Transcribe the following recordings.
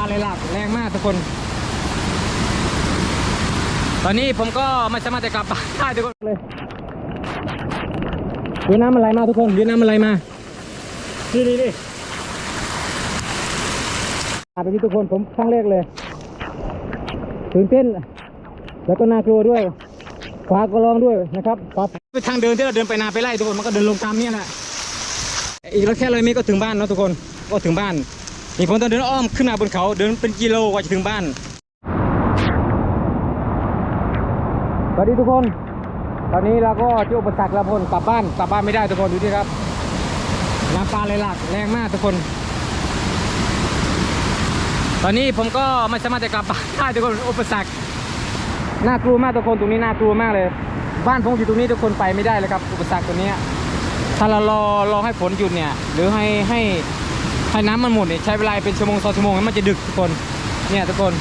าเลยหลักแรงมากทุกคน ตอนนี้ผมก็ไม่สามารถจะกลับบ้านได้ทุกคนเลยดูน้ำมันไหลมาทุกคนดูน้ำมันไหลมานี่นี่นี่อาไปที่ทุกคนผมครั้งแรกเลยตื่นเต้น แล้วก็น่ากลัวด้วยฟ้าก็ร้องด้วยนะครับฟ้าเป็นทางเดินที่เราเดินไปนาไปไล่ทุกคนมันก็เดินลงตามนี่แหละอีกแล้วแค่เลยมีก็ถึงบ้านเนาะทุกคนก็ถึงบ้าน นี่ผมต้องเดินอ้อมขึ้นมาบนเขาเดินเป็นกิโลกว่าจะถึงบ้านสวัสดีทุกคน ตอนนี้เราก็เจออุปสรรคล้วทุกคนกลับบ้านกลับบ้านไม่ได้ทุกคนดูดิครับน้ำปลาไหลหลากแรงมากทุกคน ตอนนี้ผมก็ไม่สามารถจะกลับบ้านได้ทุกคนอุปสรรคน่ากลัวมากทุกคนตรงนี้น่ากลัวมากเลย บ้านผมอยู่ตรงนี้ทุกคนไปไม่ได้เลยครับ อุปสรรคตัวนี้ถ้าเรารอรอให้ฝนหยุดเนี่ย หรือให้ให้ ให้น้ำมันหมดเนี่ยใช้เวลาเป็นชั่วโมงสองชั่วโมงมันจะดึกทุกคน เนี่ยทุกคน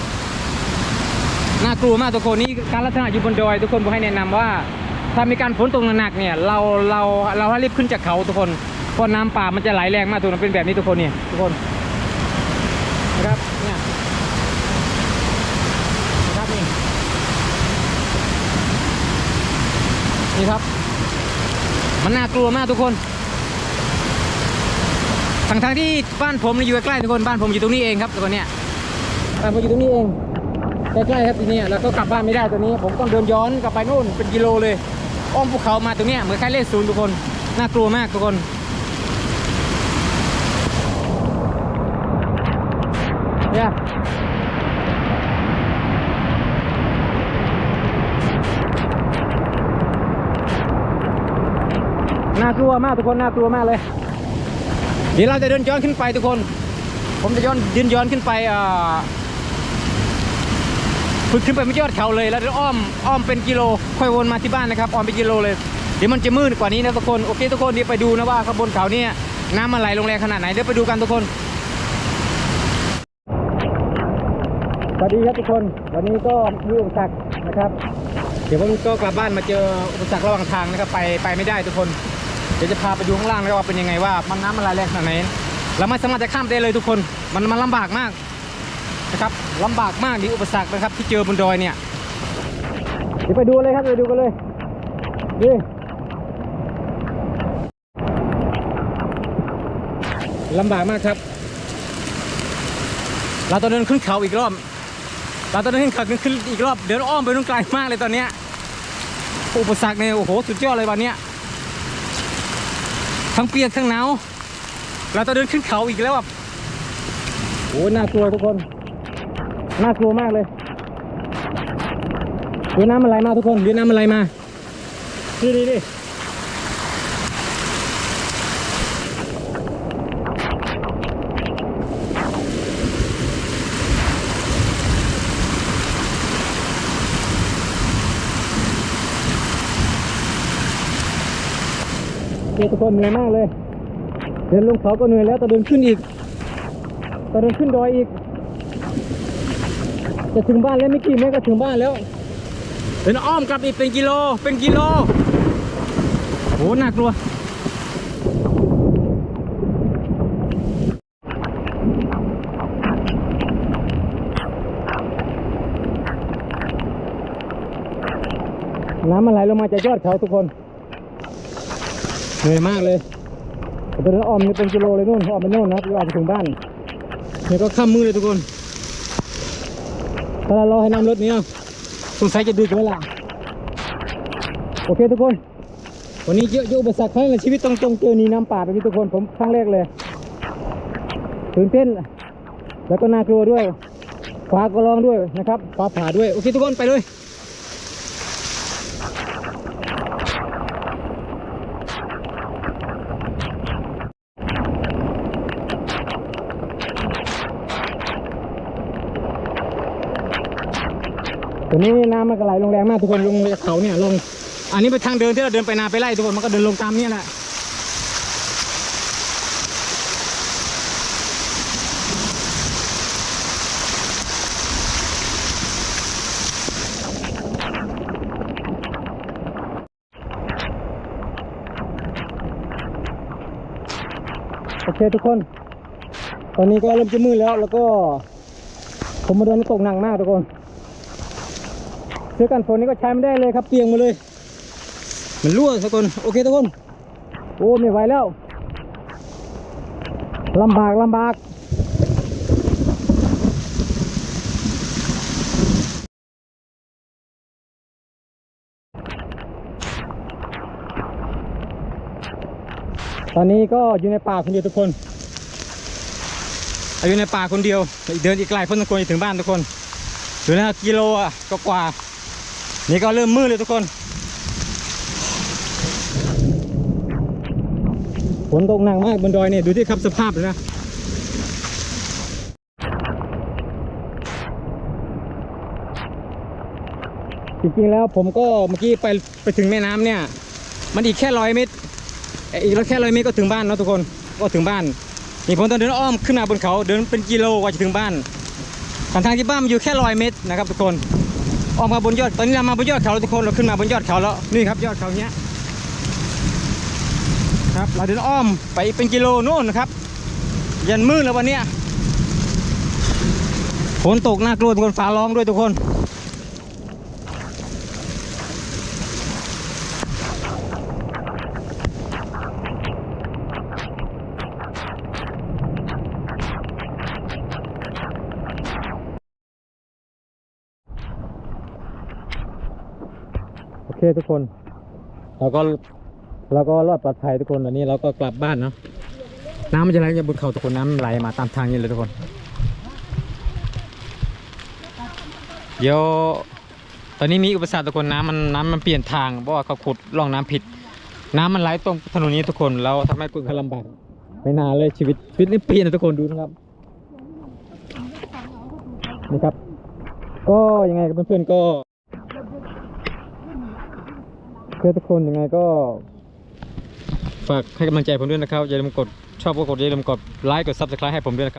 น่ากลัวมากทุกคนนี่การลักษณะอยู่บนดอยทุกคนผมให้แนะนำว่า ถ้ามีการฝนตกหนักๆเนี่ยเราเราเราให้รีบขึ้นจากเขาทุกคนเพราะน้ำป่ามันจะไหลแรงมากทุกคนเป็นแบบนี้ทุกคนเนี่ยทุกคนนะครับเนี่ยนะครับนี่นี่ครับ มันน่ากลัวมากทุกคน ทั้งทางที่บ้านผมเนี่ยอยู่ใกล้ๆทุกคนบ้านผมอยู่ตรงนี้เองครับทุกคนเนี่ยบ้านผมอยู่ตรงนี้เองใกล้ๆครับทีเนี้ยแล้วก็กลับบ้านไม่ได้ตัวนี้ ผมต้องเดินย้อนกลับไปนู่นเป็นกิโลเลยอ้อมภูเขามาตรงเนี้ยเหมือนใกล้เลขศูนย์ทุกคนน่ากลัวมากทุกคนเนี่ยน่ากลัวมากทุกคนน่ากลัวมากเลย ดี๋ยวเราจะเดินย้อนขึ้นไปทุกคน ผมจะย้อนเดินย้อนขึ้นไปอ่าขึ้นขึ้นไปไม่ยอดเขาเลย แล้วเดี๋ยวอ้อมอ้อมเป็นกิโลค่อยวนมาที่บ้านนะครับอ้อมเป็นกิโลเลยเดี๋ยวมันจะมืดกว่านี้นะทุกคนโอเคทุกคนเดี๋ยวไปดูนะว่าข้างบนเขาเนี่ยน้ำมันไหลลงแรงขนาดไหนเดี๋ยวไปดูกันทุกคนสวัสดีครับทุกคนวันนี้ก็มีอุปสรรคนะครับ เดี๋ยวผมก็กลับบ้านมาเจออุปสรรคระหว่างทางนะครับไปไปไม่ได้ทุกคน เดี๋ยวจะพาไปดูข้างล่างนะครับว่าเป็นยังไงว่ามันน้ำมันไหลแรงขนาดไหนเราไม่สามารถจะข้ามได้เลยทุกคน มันมันลำบากมากนะครับลำบากมากนี่อุปสรรคนะครับที่เจอบนดอยเนี่ยเดี๋ยวไปดูเลยครับไปดูกันเลยนี่ลำบากมากครับ เราต้องเดินขึ้นเขาอีกรอบ เราต้องเดินขึ้นเขาขึ้นอีกรอบ เดินอ้อมไปตรงไกลมากเลยตอนเนี้ยอุปสรรคเนี่ยโอ้โหสุดยอดเลยวันเนี้ย ทั้งเปียกทั้งหนาวเราต้องเดินขึ้นเขาอีกแล้วแบบโอ้ยน่ากลัวทุกคน น่ากลัวมากเลยดูน้ำมันไหลมาทุกคนดูน้ำมันไหลมาดีดีดี เจอทุกคนเหนื่อยมากเลย เดินลงเขาก็เหนื่อยแล้วแต่เดินขึ้นอีกแต่เดินขึ้นดอยอีก จะถึงบ้านแล้วไม่กี่เมตรก็ถึงบ้านแล้ว เป็นอ้อมกลับอีกเป็นกิโล เป็นกิโลโหน่ากลัวน้ำมันไหลลงมาจากยอดเขาทุกคน เหนื่อยมากเลยแต่ตอนนั้นอ้อมนี่เป็นกิโลเลยนู่นอ้อมไปนู่นนะครับเราไปถึงบ้านเนี่ยก็ข้ามมือเลยทุกคนถ้าเรารอให้น้ำลดนี้สงสัยจะดึกเวลาโอเคทุกคน วันนี้เยอะเยอะอุปสรรคครั้งในชีวิตต้องต้องเจอหนีน้ำป่าแบบนี้ทุกคนผมครั้งแรกเลยตื่นเต้น แล้วก็น่ากลัวด้วยฟ้าก็ร้องด้วยนะครับฟ้าผ่าด้วย โอเคทุกคนไปเลย ตอนนี้น้ำมันก็ไหลลงแรงมากทุกคนลงจากเขาเนี่ยลง อันนี้เป็นทางเดินที่เราเดินไปนาไปไล่ทุกคนมันก็เดินลงตามนี่แหละโอเคทุกคน ตอนนี้ก็เริ่มจะมืดแล้วแล้วก็ ผมมาเดินตกหนักมากทุกคน สื้อกันฝนนี่ก็ใช้ไม่ได้เลยครับเปียงมาเลย มันรั่วทุกคนโอเคทุกคนโอ้ไม่ไหวแล้วลำบากลำบากตอนนี้ก็อยู่ในป่าคนเดียวทุกคนอยู่ในป่าคนเดียวเดินอีกไกลพ้นตะโกนจะถึงบ้านทุกคนดูนะกิโลอะก็กว่า นี่ก็เริ่มมืดเลยทุกคนฝนตกหนักมากบนดอยเนี่ยดูที่ครับสภาพเลยนะจริงๆแล้วผมก็เมื่อกี้ไปไปถึงแม่น้ำเนี่ย มันอีกแค่ร้อยเมตรเอ่ออีกแค่ร้อยเมตรก็ถึงบ้านเนาะทุกคนก็ถึงบ้านนี่ผมต้องเดินอ้อมขึ้นมาบนเขาเดินเป็นกิโลกว่าจะถึงบ้านทางทางที่บ้านมันอยู่แค่ร้อยเมตรนะครับทุกคน อ้อมมาบนยอด ตอนนี้เรามาบนยอดเขาแล้วทุกคน เราขึ้นมาบนยอดเขาแล้ว นี่ครับยอดเขาเนี้ย ครับ เราเดินอ้อมไปเป็นกิโลนู่นนะครับ ยันมืดแล้ววันเนี้ย ฝนตกน่ากลัวทุกคน ฟ้าร้องด้วยทุกคน โอเคทุกคนเราก็เราก็รอดปลอดภัยทุกคนอันนี้เราก็กลับบ้านเนาะน้ำมันจะไหลจากบนเขาทุกคนน้ำไหลมาตามทางนี้เลยทุกคน เดี๋ยวตอนนี้มีอุปสรรคทุกคนน้ำมันน้ำมันเปลี่ยนทางเพราะว่าเขาขุดร่องน้ำผิด น้ำมันไหลตรงถนนนี้ทุกคนเราทำให้คุณเขาลำบากไม่นานเลยชีวิตชีวิตนี่เปลี่ยนนะทุกคนดูนะครับนี่ครับ ก็ยังไงกับเพื่อนๆก็ เพื่อทุกคนยังไงก็ ฝากให้กำลังใจผมด้วยนะครับอย่าลืมกดชอบก็กดอย่าลืมกดไลค์กดซับสไครต์ให้ผมด้วยนะครับ